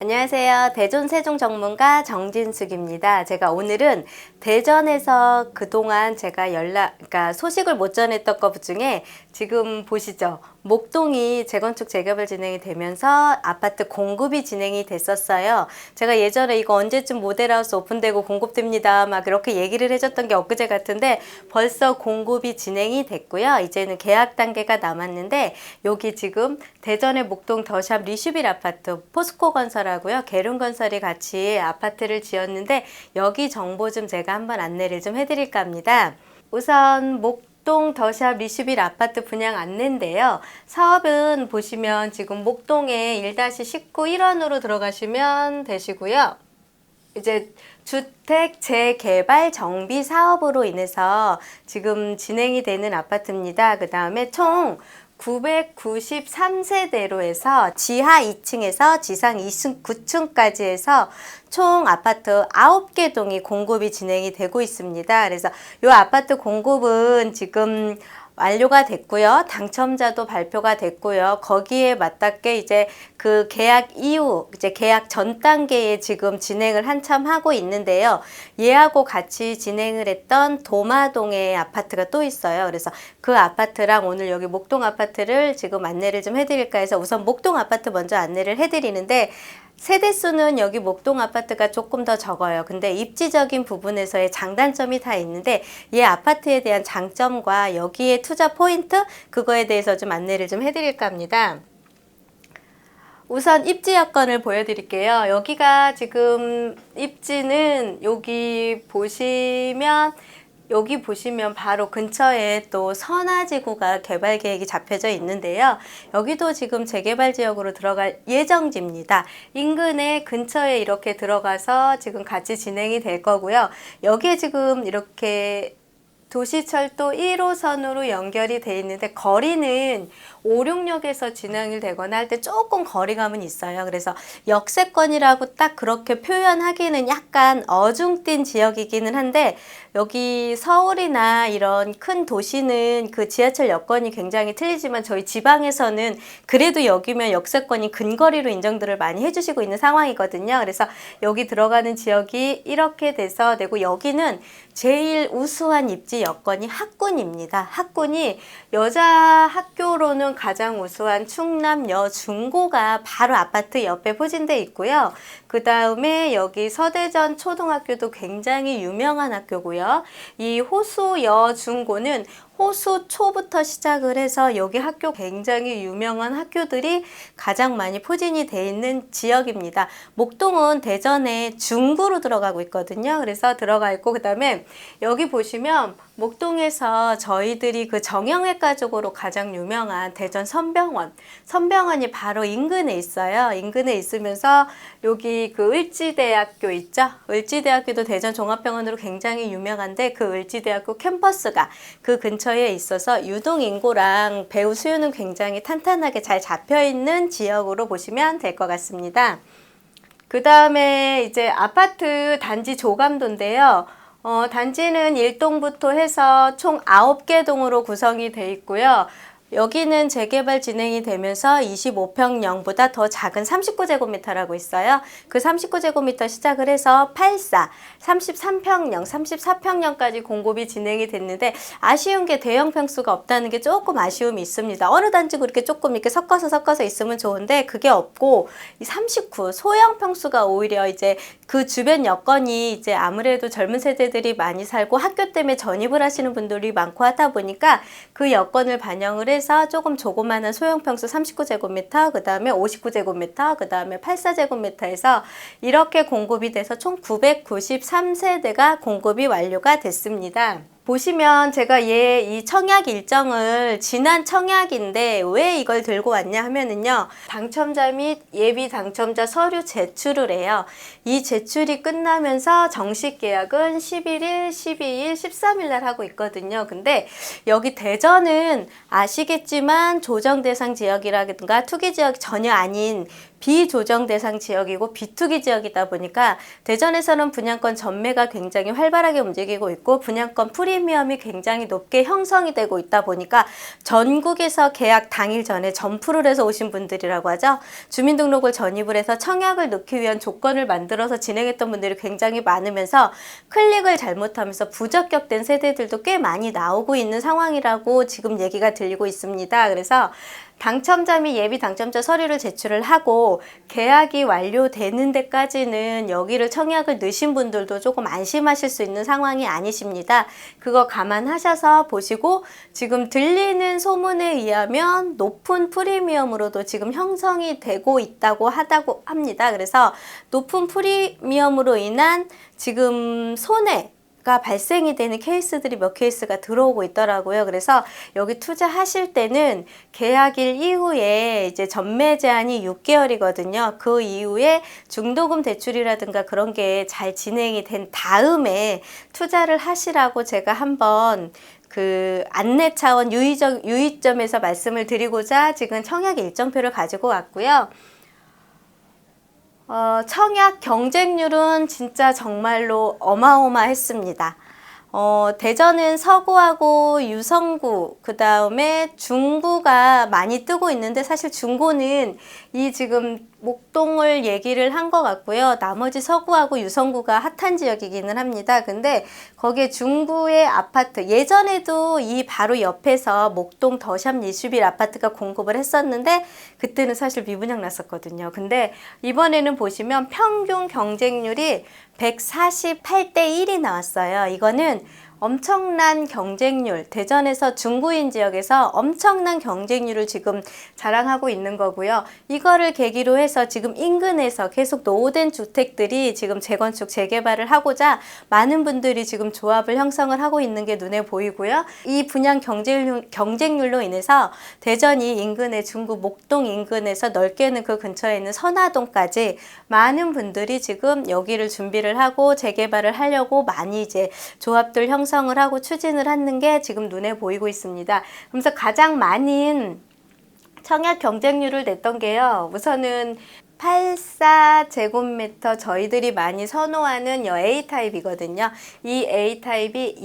안녕하세요. 대전 세종 전문가 정진숙입니다. 제가 오늘은 대전에서 그동안 제가 연락, 그러니까 소식을 못 전했던 것 중에 지금 보시죠. 목동이 재건축 재개발 진행이 되면서 아파트 공급이 진행이 됐었어요. 제가 예전에 이거 언제쯤 모델하우스 오픈되고 공급됩니다. 막 그렇게 얘기를 해줬던 게 엊그제 같은데 벌써 공급이 진행이 됐고요. 이제는 계약 단계가 남았는데 여기 지금 대전의 목동 더샵 리슈빌 아파트 포스코 건설하고요. 계룡 건설이 같이 아파트를 지었는데 여기 정보 좀 제가 한번 안내를 좀 해드릴까 합니다. 우선 목 동 더샵 리슈빌 아파트 분양 안내인데요. 사업은 보시면 지금 목동에 1-19 1원으로 들어가시면 되시고요. 이제 주택 재개발 정비 사업으로 인해서 지금 진행이 되는 아파트입니다. 그 다음에 총 993세대로 해서 지하 2층에서 지상 2층 9층까지 해서 총 아파트 9개 동이 공급이 진행이 되고 있습니다. 그래서 이 아파트 공급은 지금 완료가 됐고요. 당첨자도 발표가 됐고요. 거기에 맞닿게 이제 그 계약 이후 이제 계약 전 단계에 지금 진행을 한참 하고 있는데요. 얘하고 같이 진행을 했던 도마동의 아파트가 또 있어요. 그래서 그 아파트랑 오늘 여기 목동 아파트를 지금 안내를 좀 해드릴까 해서 우선 목동 아파트 먼저 안내를 해드리는데 세대수는 여기 목동 아파트가 조금 더 적어요. 근데 입지적인 부분에서의 장단점이 다 있는데 이 아파트에 대한 장점과 여기에 투자 포인트 그거에 대해서 좀 안내를 좀 해드릴까 합니다. 우선 입지 여건을 보여드릴게요. 여기가 지금 입지는 여기 보시면 여기 보시면 바로 근처에 또 선화지구가 개발 계획이 잡혀져 있는데요. 여기도 지금 재개발 지역으로 들어갈 예정지입니다. 인근에 근처에 이렇게 들어가서 지금 같이 진행이 될 거고요. 여기에 지금 이렇게 도시철도 1호선으로 연결이 돼 있는데 거리는 5, 6역에서 진행이 되거나 할 때 조금 거리감은 있어요. 그래서 역세권이라고 딱 그렇게 표현하기는 약간 어중뛴 지역이기는 한데 여기 서울이나 이런 큰 도시는 그 지하철 여건이 굉장히 틀리지만 저희 지방에서는 그래도 여기면 역세권이 근거리로 인정들을 많이 해주시고 있는 상황이거든요. 그래서 여기 들어가는 지역이 이렇게 돼서 되고 여기는 제일 우수한 입지 여건이 학군입니다. 학군이 여자 학교로는 가장 우수한 충남 여 중고가 바로 아파트 옆에 포진돼 있고요. 그 다음에 여기 서대전 초등학교도 굉장히 유명한 학교고요. 이 호수 여 중고는 호수 초부터 시작을 해서 여기 학교 굉장히 유명한 학교들이 가장 많이 포진이 돼 있는 지역입니다. 목동은 대전에 중구로 들어가고 있거든요. 그래서 들어가 있고 그다음에 여기 보시면 목동에서 저희들이 그 정형외과 쪽으로 가장 유명한 대전 선병원, 선병원이 바로 인근에 있어요. 인근에 있으면서 여기 그 을지대학교 있죠? 을지대학교도 대전 종합병원으로 굉장히 유명한데 그 을지대학교 캠퍼스가 그 근처 에 있어서 유동 인구랑 배우 수요는 굉장히 탄탄하게 잘 잡혀 있는 지역으로 보시면 될 것 같습니다. 그 다음에 이제 아파트 단지 조감도인데요. 어, 단지는 1동부터 해서 총 9개 동으로 구성이 돼 있고요. 여기는 재개발 진행이 되면서 25평형보다 더 작은 39제곱미터라고 있어요. 그 39제곱미터 시작을 해서 84, 33평형, 34평형까지 공급이 진행이 됐는데 아쉬운 게 대형 평수가 없다는 게 조금 아쉬움이 있습니다. 어느 단지고 이렇게 조금 이렇게 섞어서 섞어서 있으면 좋은데 그게 없고 이 39, 소형 평수가 오히려 이제 그 주변 여건이 이제 아무래도 젊은 세대들이 많이 살고 학교 때문에 전입을 하시는 분들이 많고 하다 보니까 그 여건을 반영을 해서 조금 조그마한 소형 평수 39제곱미터, 그 다음에 59제곱미터, 그 다음에 84제곱미터에서 이렇게 공급이 돼서 총 993세대가 공급이 완료가 됐습니다. 보시면 제가 얘 이 청약 일정을 지난 청약인데 왜 이걸 들고 왔냐 하면은요 당첨자 및 예비 당첨자 서류 제출을 해요. 이 제출이 끝나면서 정식 계약은 11일, 12일, 13일 날 하고 있거든요. 근데 여기 대전은 아시겠지만 조정 대상 지역이라든가 투기 지역이 전혀 아닌 비조정 대상 지역이고 비투기 지역이다 보니까 대전에서는 분양권 전매가 굉장히 활발하게 움직이고 있고 분양권 프리미엄이 굉장히 높게 형성이 되고 있다 보니까 전국에서 계약 당일 전에 점프를 해서 오신 분들이라고 하죠. 주민등록을 전입을 해서 청약을 넣기 위한 조건을 만들어서 진행했던 분들이 굉장히 많으면서 클릭을 잘못하면서 부적격된 세대들도 꽤 많이 나오고 있는 상황이라고 지금 얘기가 들리고 있습니다. 그래서 당첨자 및 예비 당첨자 서류를 제출을 하고 계약이 완료되는 데까지는 여기를 청약을 넣으신 분들도 조금 안심하실 수 있는 상황이 아니십니다. 그거 감안하셔서 보시고 지금 들리는 소문에 의하면 높은 프리미엄으로도 지금 형성이 되고 있다고 하다고 합니다. 그래서 높은 프리미엄으로 인한 지금 손해 가 발생이 되는 케이스들이 몇 케이스가 들어오고 있더라고요. 그래서 여기 투자하실 때는 계약일 이후에 이제 전매 제한이 6개월이거든요. 그 이후에 중도금 대출이라든가 그런 게 잘 진행이 된 다음에 투자를 하시라고 제가 한번 그 안내 차원 유의적, 유의점에서 말씀을 드리고자 지금 청약 일정표를 가지고 왔고요. 어, 청약 경쟁률은 진짜 정말로 어마어마했습니다. 어, 대전은 서구하고 유성구, 그 다음에 중구가 많이 뜨고 있는데 사실 중구는 이 지금 목동을 얘기를 한 것 같고요. 나머지 서구하고 유성구가 핫한 지역이기는 합니다. 근데 거기에 중구의 아파트, 예전에도 이 바로 옆에서 목동 더샵 리슈빌 아파트가 공급을 했었는데 그때는 사실 미분양 났었거든요. 근데 이번에는 보시면 평균 경쟁률이 148대 1이 나왔어요. 이거는 엄청난 경쟁률, 대전에서 중구인 지역에서 엄청난 경쟁률을 지금 자랑하고 있는 거고요. 이거를 계기로 해서 지금 인근에서 계속 노후된 주택들이 지금 재건축, 재개발을 하고자 많은 분들이 지금 조합을 형성을 하고 있는 게 눈에 보이고요. 이 분양 경쟁률, 경쟁률로 인해서 대전이 인근의 중구 목동 인근에서 넓게는 그 근처에 있는 선화동까지 많은 분들이 지금 여기를 준비를 하고 재개발을 하려고 많이 이제 조합들 형성 형성을 하고 추진을 하는 게 지금 눈에 보이고 있습니다. 그래서 가장 많은 청약 경쟁률을 냈던 게요. 우선은 84제곱미터 저희들이 많이 선호하는 여 A타입이거든요. 이 A타입이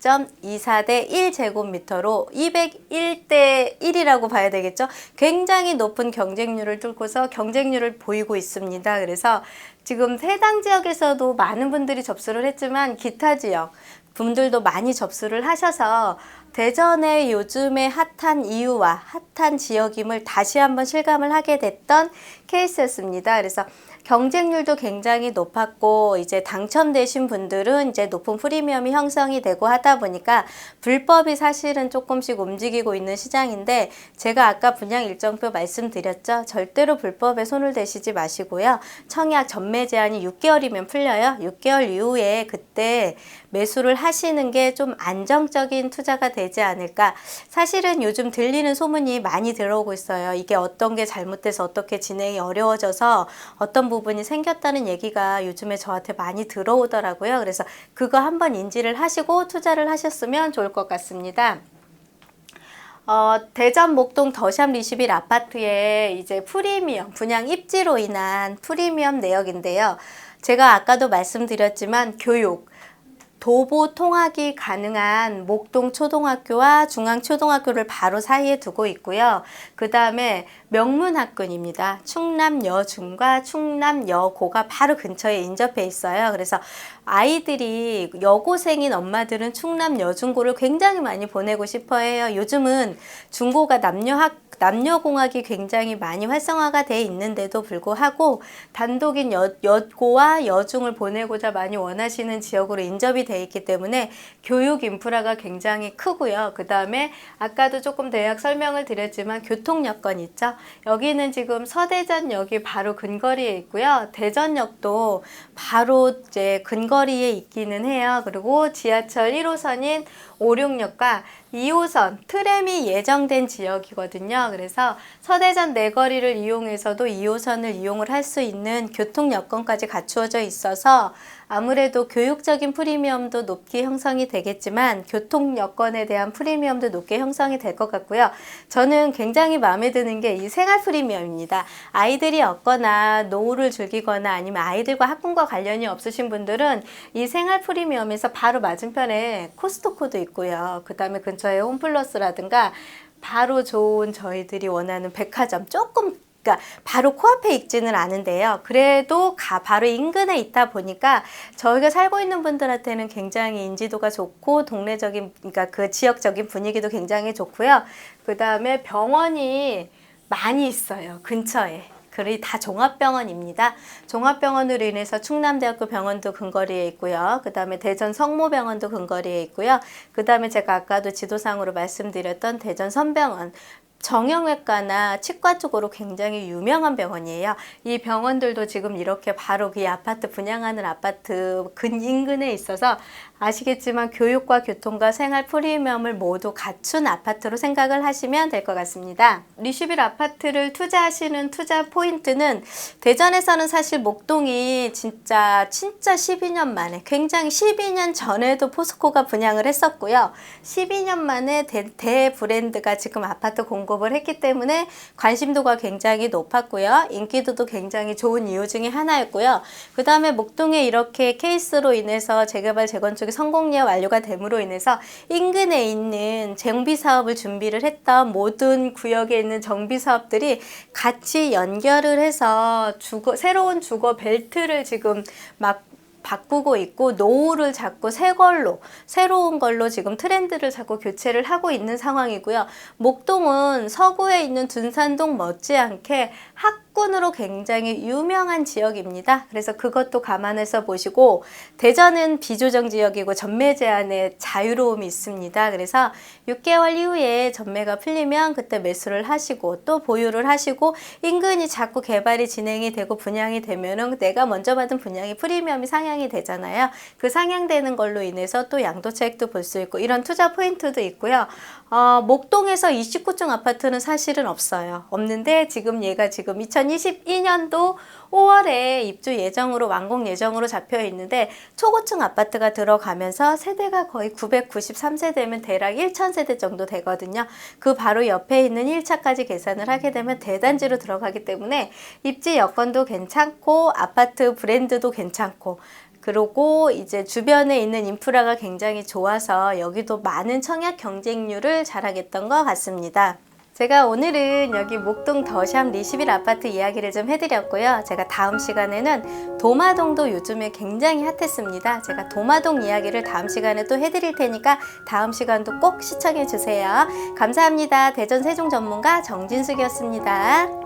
201.24대 1제곱미터로 201대 1이라고 봐야 되겠죠. 굉장히 높은 경쟁률을 뚫고서 경쟁률을 보이고 있습니다. 그래서 지금 해당 지역에서도 많은 분들이 접수를 했지만 기타 지역 분들도 많이 접수를 하셔서 대전의 요즘의 핫한 이유와 핫한 지역임을 다시 한번 실감을 하게 됐던 케이스였습니다. 그래서 경쟁률도 굉장히 높았고 이제 당첨되신 분들은 이제 높은 프리미엄이 형성이 되고 하다 보니까 불법이 사실은 조금씩 움직이고 있는 시장인데 제가 아까 분양 일정표 말씀드렸죠. 절대로 불법에 손을 대시지 마시고요. 청약 전매 제한이 6개월이면 풀려요. 6개월 이후에 그때 매수를 하시는 게 좀 안정적인 투자가 되지 않을까. 사실은 요즘 들리는 소문이 많이 들어오고 있어요. 이게 어떤 게 잘못돼서 어떻게 진행이 어려워져서 어떤 부분이 생겼다는 얘기가 요즘에 저한테 많이 들어오더라고요. 그래서 그거 한번 인지를 하시고 투자를 하셨으면 좋을 것 같습니다. 어, 대전 목동 더샵 리시빌 아파트에 이제 프리미엄 분양 입지로 인한 프리미엄 내역인데요. 제가 아까도 말씀드렸지만 교육 도보 통학이 가능한 목동 초등학교와 중앙 초등학교를 바로 사이에 두고 있고요. 그 다음에 명문학군입니다. 충남 여중과 충남 여고가 바로 근처에 인접해 있어요. 그래서 아이들이 여고생인 엄마들은 충남 여중고를 굉장히 많이 보내고 싶어 해요. 요즘은 중고가 남녀학 남녀공학이 굉장히 많이 활성화가 돼 있는데도 불구하고 단독인 여, 여고와 여중을 보내고자 많이 원하시는 지역으로 인접이 돼 있기 때문에 교육 인프라가 굉장히 크고요. 그 다음에 아까도 조금 대략 설명을 드렸지만 교통 여건 있죠. 여기는 지금 서대전역이 바로 근거리에 있고요. 대전역도 바로 이제 근거리에 있기는 해요. 그리고 지하철 1호선인 5, 6역과 2호선 트램이 예정된 지역이거든요. 그래서 서대전 내거리를 이용해서도 2호선을 이용을 할 수 있는 교통 여건까지 갖추어져 있어서 아무래도 교육적인 프리미엄도 높게 형성이 되겠지만 교통 여건에 대한 프리미엄도 높게 형성이 될 것 같고요. 저는 굉장히 마음에 드는 게 이 생활 프리미엄입니다. 아이들이 없거나 노후를 즐기거나 아니면 아이들과 학군과 관련이 없으신 분들은 이 생활 프리미엄에서 바로 맞은편에 코스토코도 있고요. 그 다음에 근처에 홈플러스라든가 바로 좋은 저희들이 원하는 백화점 조금 그러니까 바로 코앞에 있지는 않은데요. 그래도 가 바로 인근에 있다 보니까 저희가 살고 있는 분들한테는 굉장히 인지도가 좋고 동네적인 그러니까 그 지역적인 분위기도 굉장히 좋고요. 그다음에 병원이 많이 있어요. 근처에. 그리 다 종합병원입니다. 종합병원으로 인해서 충남대학교 병원도 근거리에 있고요. 그 다음에 대전 성모병원도 근거리에 있고요. 그 다음에 제가 아까도 지도상으로 말씀드렸던 대전 선병원. 정형외과나 치과 쪽으로 굉장히 유명한 병원이에요. 이 병원들도 지금 이렇게 바로 그 아파트 분양하는 아파트 근 인근에 있어서 아시겠지만 교육과 교통과 생활 프리미엄을 모두 갖춘 아파트로 생각을 하시면 될 것 같습니다. 리슈빌 아파트를 투자하시는 투자 포인트는 대전에서는 사실 목동이 진짜 진짜 12년 만에 굉장히 12년 전에도 포스코가 분양을 했었고요. 12년 만에 대, 대 브랜드가 지금 아파트 공급을 했기 때문에 관심도가 굉장히 높았고요. 인기도도 굉장히 좋은 이유 중에 하나였고요. 그 다음에 목동에 이렇게 케이스로 인해서 재개발 재건축이 성공리에 완료가 됨으로 인해서 인근에 있는 정비 사업을 준비를 했던 모든 구역에 있는 정비 사업들이 같이 연결을 해서 주거 새로운 주거 벨트를 지금 막 바꾸고 있고 노후를 자꾸 새 걸로 새로운 걸로 지금 트렌드를 자꾸 교체를 하고 있는 상황이고요. 목동은 서구에 있는 둔산동 못지않게 학 군으로 굉장히 유명한 지역입니다. 그래서 그것도 감안해서 보시고 대전은 비조정 지역이고 전매 제한의 자유로움이 있습니다. 그래서 6개월 이후에 전매가 풀리면 그때 매수를 하시고 또 보유를 하시고 인근이 자꾸 개발이 진행이 되고 분양이 되면은 내가 먼저 받은 분양이 프리미엄이 상향이 되잖아요. 그 상향되는 걸로 인해서 또 양도차익도 볼 수 있고 이런 투자 포인트도 있고요. 어, 목동에서 29층 아파트는 사실은 없어요. 없는데 지금 얘가 지금 2022년도 5월에 입주 예정으로 완공 예정으로 잡혀 있는데 초고층 아파트가 들어가면서 세대가 거의 993세대면 대략 1000세대 정도 되거든요. 그 바로 옆에 있는 1차까지 계산을 하게 되면 대단지로 들어가기 때문에 입지 여건도 괜찮고 아파트 브랜드도 괜찮고 그리고 이제 주변에 있는 인프라가 굉장히 좋아서 여기도 많은 청약 경쟁률을 자랑했던 것 같습니다. 제가 오늘은 여기 목동 더샵 리시빌 아파트 이야기를 좀 해드렸고요. 제가 다음 시간에는 도마동도 요즘에 굉장히 핫했습니다. 제가 도마동 이야기를 다음 시간에 또 해드릴 테니까 다음 시간도 꼭 시청해 주세요. 감사합니다. 대전 세종 전문가 정진숙이었습니다.